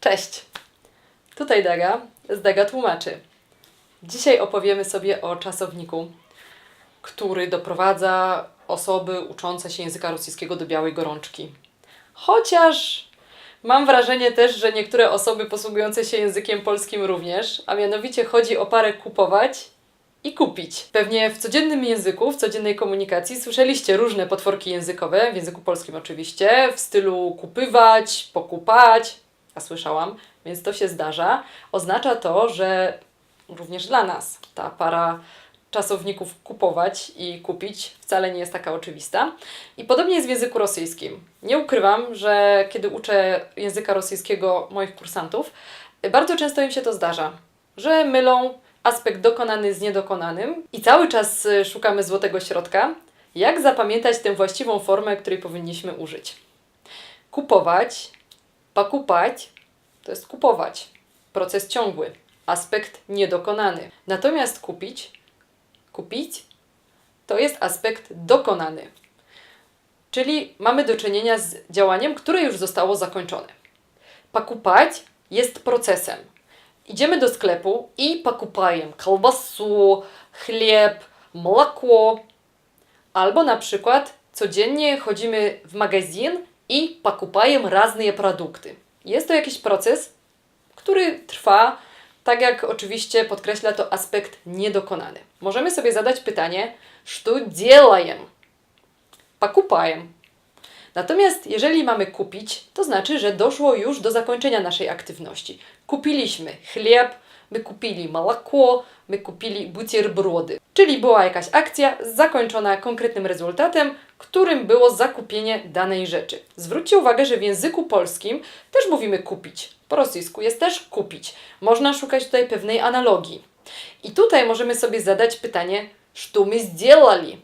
Cześć! Tutaj Daga z Daga Tłumaczy. Dzisiaj opowiemy sobie o czasowniku, który doprowadza osoby uczące się języka rosyjskiego do białej gorączki. Chociaż mam wrażenie też, że niektóre osoby posługujące się językiem polskim również, a mianowicie chodzi o parę kupować i kupić. Pewnie w codziennym języku, w codziennej komunikacji słyszeliście różne potworki językowe, w języku polskim oczywiście, w stylu kupywać, pokupać, a słyszałam, więc to się zdarza. Oznacza to, że również dla nas ta para czasowników kupować i kupić wcale nie jest taka oczywista. I podobnie jest w języku rosyjskim. Nie ukrywam, że kiedy uczę języka rosyjskiego moich kursantów, bardzo często im się to zdarza, że mylą aspekt dokonany z niedokonanym i cały czas y, szukamy złotego środka, jak zapamiętać tę właściwą formę, której powinniśmy użyć. Kupować, pakupać to jest kupować, proces ciągły, aspekt niedokonany. Natomiast kupić, kupić to jest aspekt dokonany. Czyli mamy do czynienia z działaniem, które już zostało zakończone. Pakupać jest procesem. Idziemy do sklepu i pakupajem колбасу, chleb, молоко. Albo na przykład codziennie chodzimy w magazyn i pakupajem różne produkty. Jest to jakiś proces, który trwa, tak jak oczywiście podkreśla to aspekt niedokonany. Możemy sobie zadać pytanie, что делаем? Покупаем. Natomiast jeżeli mamy kupić, to znaczy, że doszło już do zakończenia naszej aktywności. Kupiliśmy chleb, my kupili молоко, my kupili buterbrody. Czyli była jakaś akcja zakończona konkretnym rezultatem, którym było zakupienie danej rzeczy. Zwróćcie uwagę, że w języku polskim też mówimy kupić. Po rosyjsku jest też kupić. Można szukać tutaj pewnej analogii. I tutaj możemy sobie zadać pytanie, что мы сделали?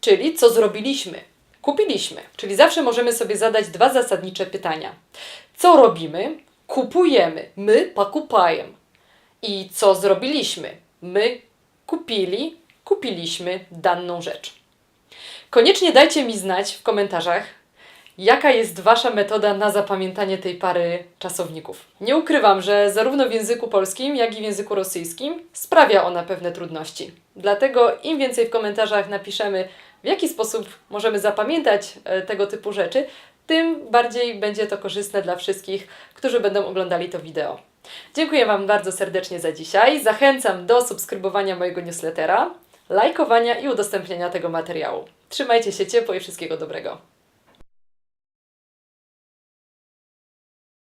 Czyli co zrobiliśmy? Kupiliśmy. Czyli zawsze możemy sobie zadać dwa zasadnicze pytania. Co robimy? kupujemy. My pakupajem. I co zrobiliśmy? My kupili, kupiliśmy daną rzecz. Koniecznie dajcie mi znać w komentarzach, jaka jest Wasza metoda na zapamiętanie tej pary czasowników. Nie ukrywam, że zarówno w języku polskim, jak i w języku rosyjskim sprawia ona pewne trudności. Dlatego im więcej w komentarzach napiszemy, w jaki sposób możemy zapamiętać e, tego typu rzeczy, tym bardziej będzie to korzystne dla wszystkich, którzy będą oglądali to wideo. Dziękuję Wam bardzo serdecznie za dzisiaj. Zachęcam do subskrybowania mojego newslettera, lajkowania i udostępniania tego materiału. Trzymajcie się ciepło i wszystkiego dobrego.